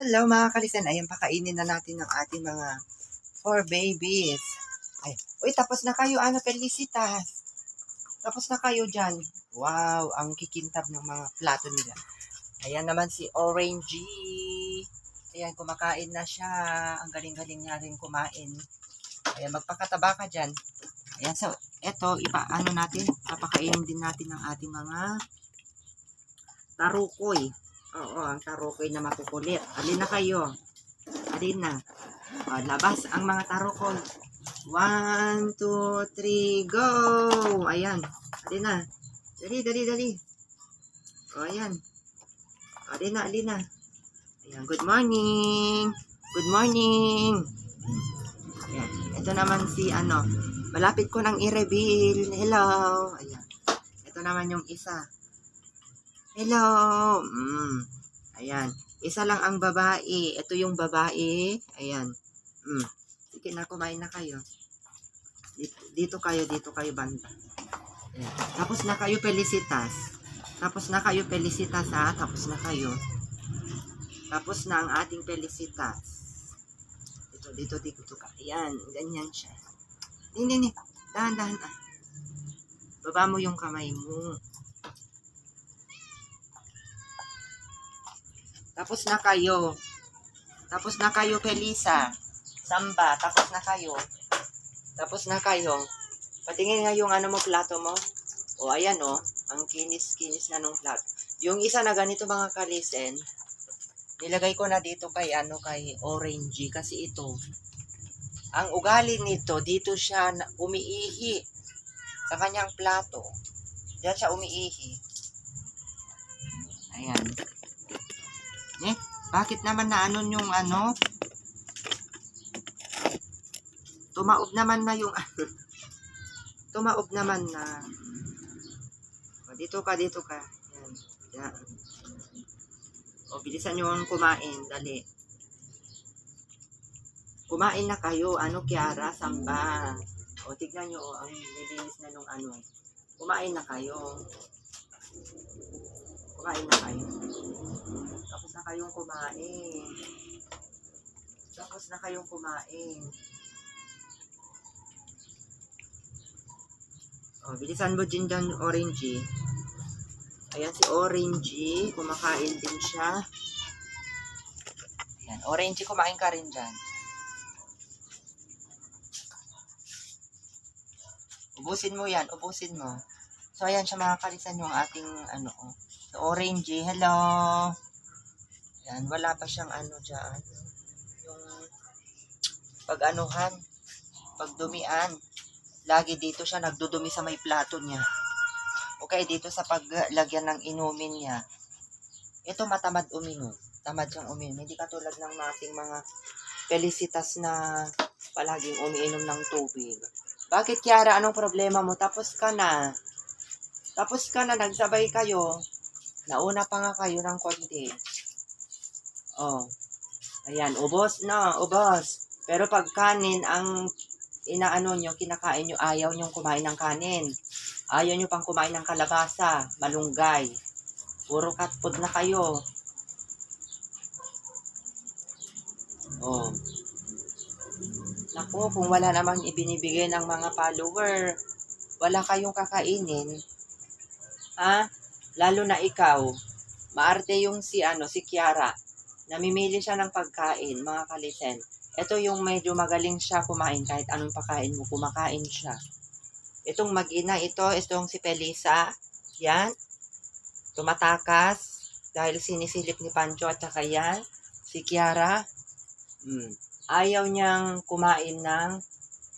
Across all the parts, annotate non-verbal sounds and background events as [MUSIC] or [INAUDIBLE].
Hello mga kalisan, ayan pakainin na natin ng ating mga four babies. Ay, uy, tapos na kayo, ano, Felicitas. Tapos na kayo dyan. Wow, ang kikintab ng mga plato nila. Ayan naman si Orangey. Ayan, kumakain na siya. Ang galing-galing niya rin kumain. Ayan, magpakataba ka dyan. Ayan, so, eto, ipa, ano natin, papakainin din natin ng ating mga tarukoy. Oo, ang tarukoy na makukulit. Alin na kayo? Alin na? O, labas ang mga tarukoy. One, two, three, go! Ayan. Alin na? Dali, dali, dali. O, ayan. Alin na, alin na. Ayan, good morning. Good morning. Ayan. Ito naman si, ano, malapit ko nang i-reveal. Hello. Ayan. Ito naman yung isa. Hello. Mm. Ayan. Isa lang ang babae. Ito yung babae. Ayan. Mm. Sige na, kumain na kayo. Dito, dito kayo, dito kayo banda. Tapos na kayo, Felicitas. Tapos na kayo, Felicitas, ha? Tapos na kayo. Tapos na ang ating Felicitas. Dito, dito, dito, ka. Ayan, ganyan siya. Hindi, hindi. Dahan, dahan, ah. Baba mo yung kamay mo. Tapos na kayo. Tapos na kayo, Felisa. Samba, tapos na kayo. Tapos na kayo. Patingin nga yung ano mo, plato mo. O, ayan o. Ang kinis-kinis na nung plato. Yung isa na ganito mga kalisen, nilagay ko na dito kay ano kay orangey kasi ito ang ugali nito dito siya umiihi sa kanyang plato diyan siya umiihi ayan eh bakit naman na ano yung ano tumaob naman na yung [LAUGHS] tumaob naman na o, dito ka dito ka yan yan o, bilisan nyo ang kumain. Dali. Kumain na kayo. Ano, Kiara? Samba. O, tignan nyo. O, ang nilinis na nung ano. Kumain na kayo. Kumain na kayo. Tapos na kayong kumain. Tapos na kayong kumain. O, bilisan mo din dyan, orangey. Ayan si Orangey. Kumakain din siya. Ayan. Orangey, kumain ka rin dyan. Ubusin mo yan. Ubusin mo. So, ayan siya mga kalisan yung ating ano. oh. So, Orangey, hello. Ayan. Wala pa siyang ano dyan. Yung pag-anuhan. Pagdumian. Lagi dito siya nagdudumi sa may plato niya. Okay, dito sa paglagyan ng inumin niya, ito matamad uminom. Tamad siyang uminom. Hindi katulad ng ating mga felicitas na palaging umiinom ng tubig. Bakit, Kiara? Anong problema mo? Tapos ka na. Tapos ka na. Nagsabay kayo. Nauna pa nga kayo ng konti. Oh. Ayan, ubos na, ubos. Pero pag kanin ang inaano nyo, kinakain nyo, ayaw nyo kumain ng kanin. Ayaw nyo pang kumain ng kalabasa, malunggay. Puro cat food na kayo. Oh. Naku, kung wala namang ibinibigay ng mga follower, wala kayong kakainin. Ha? Lalo na ikaw. Maarte yung si ano, si Kiara. Namimili siya ng pagkain, mga kalisen. Ito yung medyo magaling siya kumain kahit anong pakain mo, kumakain siya. Itong mag-ina ito, itong si Pelisa. Yan. Tumatakas. Dahil sinisilip ni Pancho at saka yan. Si Kiara. Hmm. Ayaw niyang kumain ng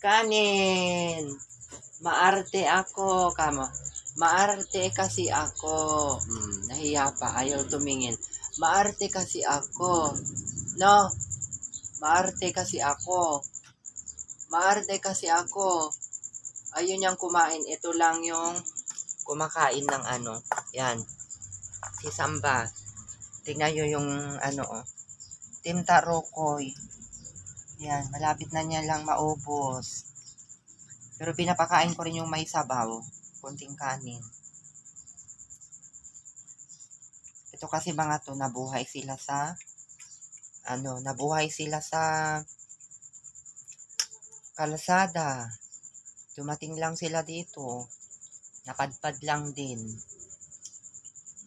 kanin. Maarte ako. Kama. Maarte kasi ako. Hmm. Nahiya pa. Ayaw tumingin. Maarte kasi ako. No. Maarte kasi ako. Maarte kasi ako ayun niyang kumain. Ito lang yung kumakain ng ano. Yan. Si Samba. Tingnan nyo yung ano oh. Tim Tarokoy. Yan. Malapit na niya lang maubos. Pero pinapakain ko rin yung may sabaw. Kunting kanin. Ito kasi mga to nabuhay sila sa ano, nabuhay sila sa kalsada. Dumating lang sila dito. Napadpad lang din.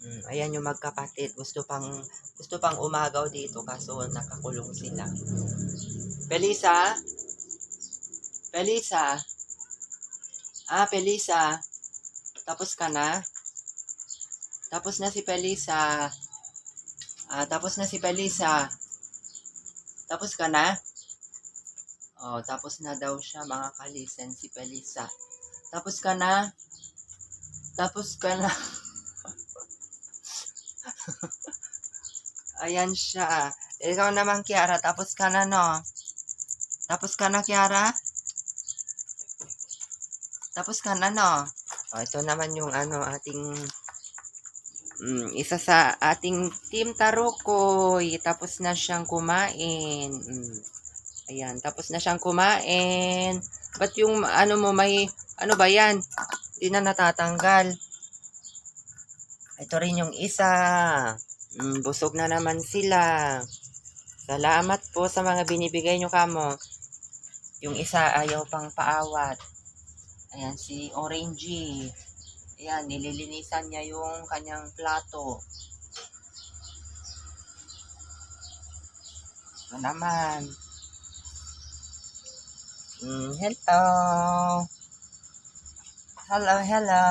Mm, ayan yung magkapatid. Gusto pang gusto pang umagaw dito kaso nakakulong sila. Pelisa? Pelisa? Ah, Pelisa. Tapos ka na? Tapos na si Pelisa. Ah, tapos na si Pelisa. Tapos ka na? Oh, tapos na daw siya mga kalisen si Pelisa. Tapos ka na? Tapos ka na? [LAUGHS] Ayan siya. Ikaw naman, Kiara. Tapos ka na, no? Tapos ka na, Kiara? Tapos ka na, no? Oh, ito naman yung ano, ating mm, isa sa ating team Tarukoy. Tapos na siyang kumain. Mm. Ayan, tapos na siyang kumain. Ba't yung ano mo may, ano ba yan? Hindi na natatanggal. Ito rin yung isa. Mm, busog na naman sila. Salamat po sa mga binibigay nyo kamo. Yung isa ayaw pang paawat. Ayan, si Orangey. Ayan, nililinisan niya yung kanyang plato. Ito naman. Mm, hello. Hello, hello.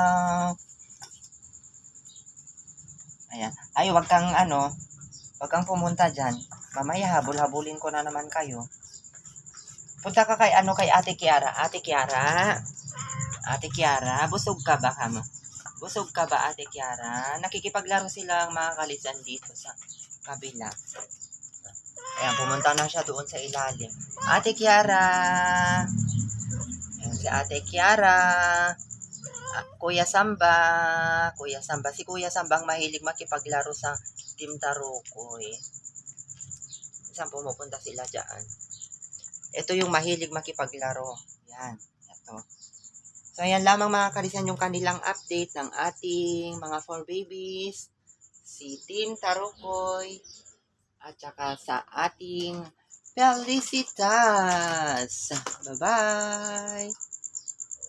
Ayan. Ay, wag kang ano, wag kang pumunta dyan. Mamaya habol-habulin ko na naman kayo. Punta ka kay ano kay Ate Kiara. Ate Kiara. Ate Kiara, busog ka ba kamo? Busog ka ba Ate Kiara? Nakikipaglaro sila ang mga kalisan dito sa kabila. Ayan, pumunta na siya doon sa ilalim. Ate Kiara. Ayan, si Ate Kiara. Ah, Kuya Samba. Kuya Samba. Si Kuya Samba ang mahilig makipaglaro sa Team Tarukoy. Saan pumupunta sila dyan? Ito yung mahilig makipaglaro. Yan. Ito. So, ayan lamang mga kalisan yung kanilang update ng ating mga four babies. Si Team Tarukoy. At saka sa ating Felicitas. Bye-bye!